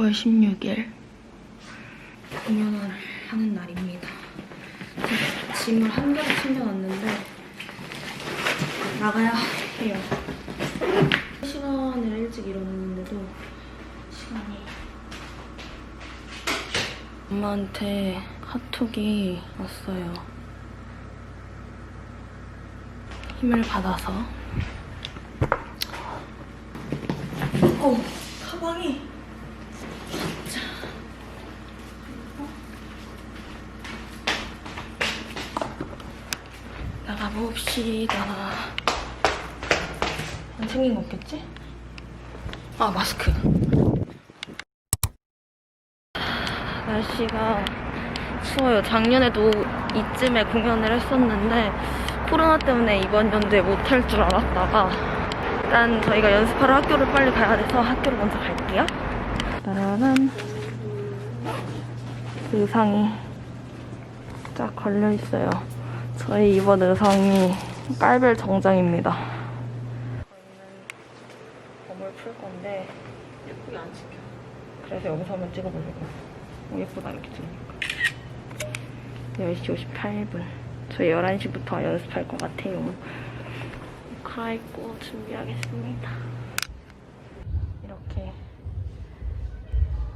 10월 16일 공연을 하는 날입니다. 짐을 한 개를 챙겨놨는데 나가야 해요. 시간을 일찍 일어났는데도 시간이 엄마한테 카톡이 왔어요. 힘을 받아서 어우 가방이 자 나가봅시다 안 챙긴 거 없겠지? 아 마스크 날씨가 추워요 작년에도 이쯤에 공연을 했었는데 코로나 때문에 이번 연도에 못할 줄 알았다가 일단 저희가 연습하러 학교를 빨리 가야 돼서 학교를 먼저 갈게요. 따라란 의상이 쫙 걸려 있어요. 저희 이번 의상이 깔별 정장입니다. 저희는 범을 풀 건데 예쁘게 안 찍혀. 그래서 여기서 한번 찍어보려고. 오, 예쁘다 이렇게 찍으니까. 10시 58분. 저희 11시부터 연습할 것 같아요. 갈아입고 준비하겠습니다. 이렇게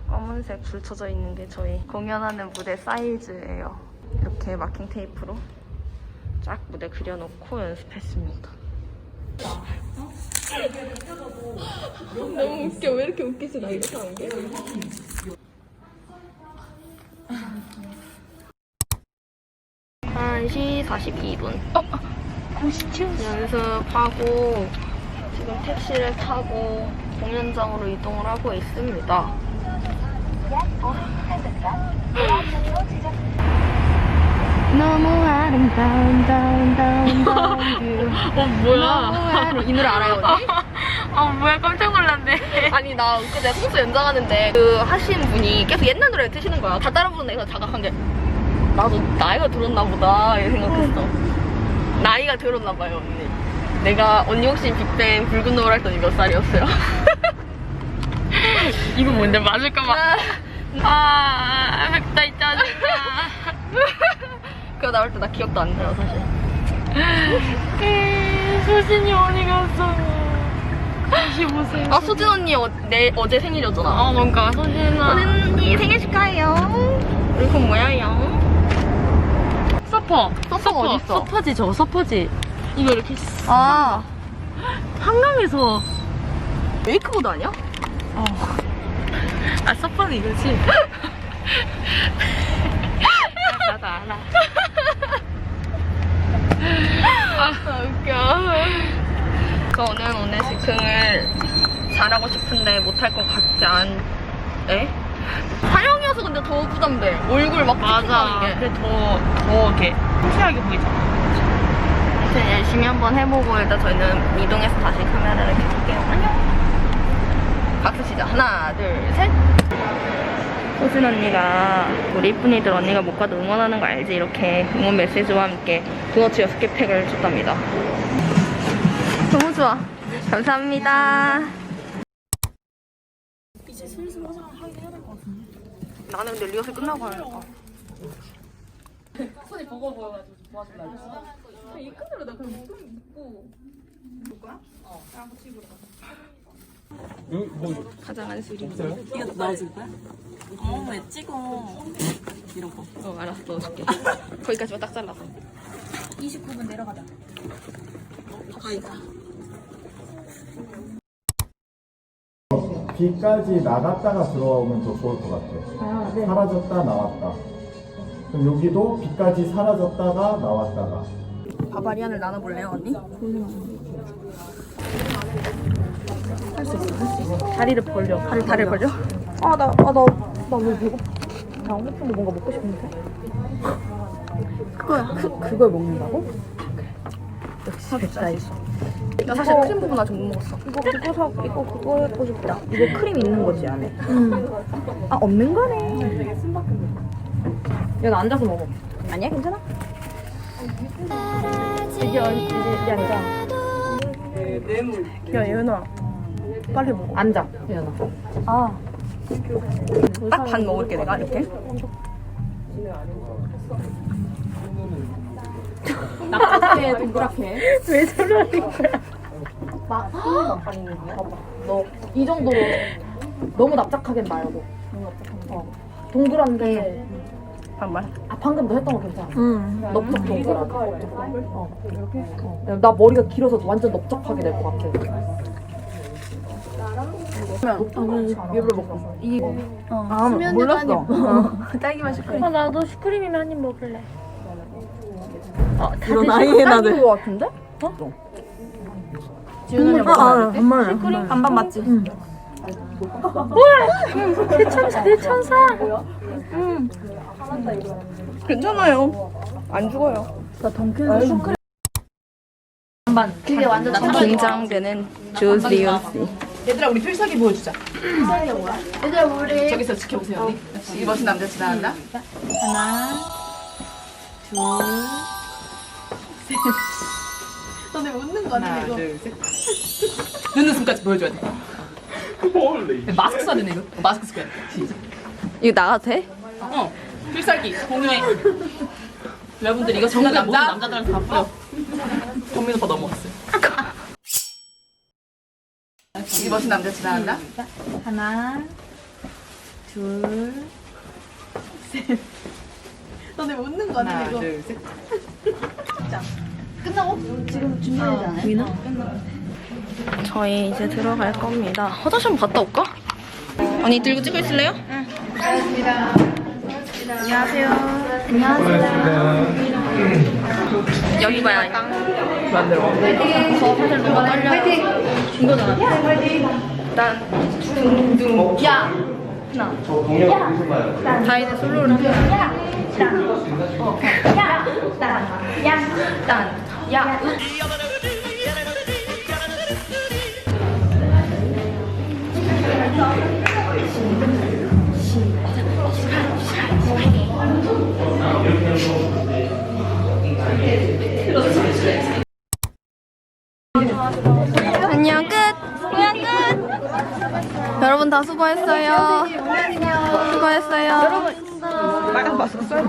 검은색 줄 쳐져 있는 게 저희 공연하는 무대 사이즈예요. 이렇게 마킹 테이프로 쫙 무대 그려놓고 연습했습니다. 너무 웃겨. 왜 이렇게 웃기지? 나 이렇게 하는 게? 한시 42분. 연습하고 지금 택시를 타고 공연장으로 이동을 하고 있습니다. 너무 아름다운 다운 다운 다운 뷰. 어 뭐야? 이 노래 알아요 언니? 아 뭐야 깜짝 놀랐네. 아니 나 그때 송수 연장하는데 그 하신 분이 계속 옛날 노래 트시는 거야. 다 따라 부르는 애가 자각한 게 나도 나이가 들었나 보다 이 생각했어. 나이가 들었나 봐요 언니. 내가 언니 혹시 빅뱅 붉은 노을 할 때니 몇 살이었어요? 이거 뭔데 맞을까봐. 아이 짜증 나. 그거 나올 때 나 기억도 안 나요 사실. 소진이 어디 갔어? 다시 보세요. 아 수진 언니 어, 내 어제 생일이었잖아. 아 뭔가 소진아. 언니 생일 축하해요. 우리 그 뭐야요? 서퍼. 서퍼가 어딨어? 서퍼지 저거 서퍼지. 이거 이렇게 아 한강에서. 웨이크보드 아니야? 어. 아 서퍼는 이거지. 나도 알아. 아 웃겨. 저는 오늘 즉흥을 잘하고 싶은데 못할 것 같지 않. 에? 촬영이어서 근데 더 부담돼. 얼굴 막 맞아. 근데 더 더 이렇게 상쾌하게 보이잖아. 아무튼 열심히 한번 해보고 일단 저희는 이동해서 다시 카메라를 켤게요. 안녕. 박수 치자. 하나, 둘, 셋. 호진 언니가 우리 이쁜이들 언니가 못 가도 응원하는 거 알지? 이렇게 응원 메시지와 함께 도너츠 6개 팩을 줬답니다. 너무 좋아. 감사합니다. 이제 슬슬 화장 하긴 해야 될 것 같은데. 나는 근데 리허설 끝나고 하려고. 손이 버거 보여가지고 도와줄라 했어. 이 끈으로 나 그냥 묶고 묶고. 화장한 수리. 이거 넣어줄 거야? 어, 왜 찍어? 이런 거. 어, 알았어. 넣어줄게. 거기까지만 딱 잘라서. 29분 내려가자. 비까지 나갔다가 들어오면 더 좋을 것 같아. 사라졌다 나왔다. 그럼 여기도 비까지 사라졌다가 나왔다가. 바바리안을 나눠볼래요, 언니? 할 수 있어, 할 수 있어. 다리를 벌려. 다리, 다리를 벌려? 아, 나, 아, 나, 나왜 배고파? 나 배고픈데 뭔가 먹고 싶은데? 그거야. 그, 그걸 먹는다고? 역시. 나 사실 크림 부분 아직 못 먹었어. 이거, 그거 사, 이거, 그거 해보고 싶다. 이거 크림 있는 거지, 안에? 아, 없는 거네. 야, 나 앉아서 먹어. 아니야, 괜찮아? 이게, 이게, 아니라. 야, 예은아. 빨리 먹어. 앉아, 예연아. 아. 딱 반 먹을게 내가 이렇게. 납작해 동그랗게. 왜? 너이 정도로 너무 납작하긴 말고. 어. 동그란데 반말. 아 방금 너 했던 거 괜찮아. 넓적 동그란. 어. 어. 나 머리가 길어서 완전 넓적하게 될 것 같아. 얘를 먹고 이아 몰랐어. 딸기맛 슈크림. 아, 나도 슈크림이면 한 입 먹을래. 이런 아이의 나들. 것 같은데? 지훈이 아, 아, 반말. 반반 맞지? 내 천사, 내 천사. 괜찮아요. 안 죽어요. 그게 완전 나 긴장되는 조지윤 씨. 얘들아 우리 필살기 보여주자. 얘들아 우리 저기서 지켜보세요 언니. 이 멋진 남자 지나간다. 하나, 둘, 셋. 너네 웃는 거 아니야 이거? 둘, 셋. 눈 웃음까지 보여줘야 돼. 마스크 써야 되네 이거. 어, 마스크 써야 돼. 이거 나가도 돼? 어. 필살기 공유해. 여러분들 이거 정말 모든 남자들한테 다 보여. 정민 오빠 넘어갔어요. 이 멋진 남자 지나간다. 하나, 둘, 셋. 너네 웃는 거 아니야 이거? 둘, 셋. 저희 이제 들어갈 겁니다. 화장실 한번 갔다 올까? 언니 들고 찍고 있을래요? 응. 안녕하세요. 안녕하세요. 여기 봐야 만들어. 저 사실 너무 떨려요. 이거잖아. 난 둥둥 야. 하나. 야. 다 이제 솔로를 하면. 야. 딴. 어. 야. 딴. 야. 딴. 야. 여러분 다 수고했어요. 수고했어요. 여러분 빨간 마스크 써야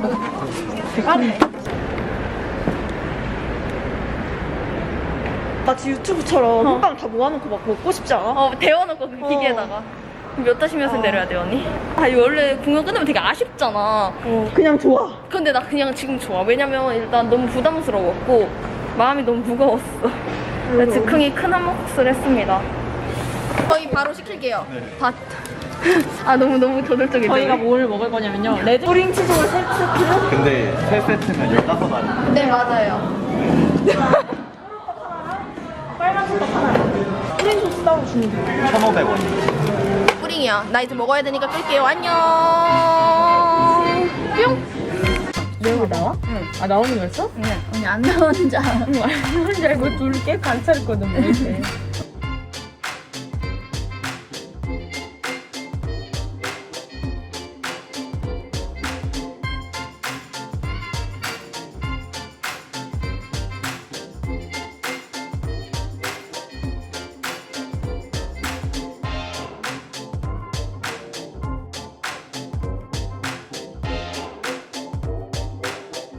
마치 유튜브처럼 호빵 다 모아놓고 막 먹고 싶지 않아? 어 데워놓고 그 기계에다가 몇 다시 몇을 내려야 돼 언니? 아 이거 원래 공연 끝나면 되게 아쉽잖아. 어, 그냥 좋아. 근데 나 그냥 지금 좋아. 왜냐면 일단 너무 부담스러웠고 마음이 너무 무거웠어. 나 즉흥이 큰 한몫을 했습니다. 저희 바로 시킬게요. 다. 아 너무 너무 저돌적인데. 저희가 뭘 먹을 거냐면요. 레드 뿌링 치즈볼 세트 근데 세 세트면 15알이 네 맞아요. 뿌링 소스 따로 주는 거. 1,500원. 뿌링이야. 나 이제 먹어야 되니까 끌게요. 안녕. 뿅. 거 나와? 응. 아 나오는 거였어? 언니 안 나오는 줄 알아. 안 나오는 줄 알고 둘 깨고 관찰했거든 뭐.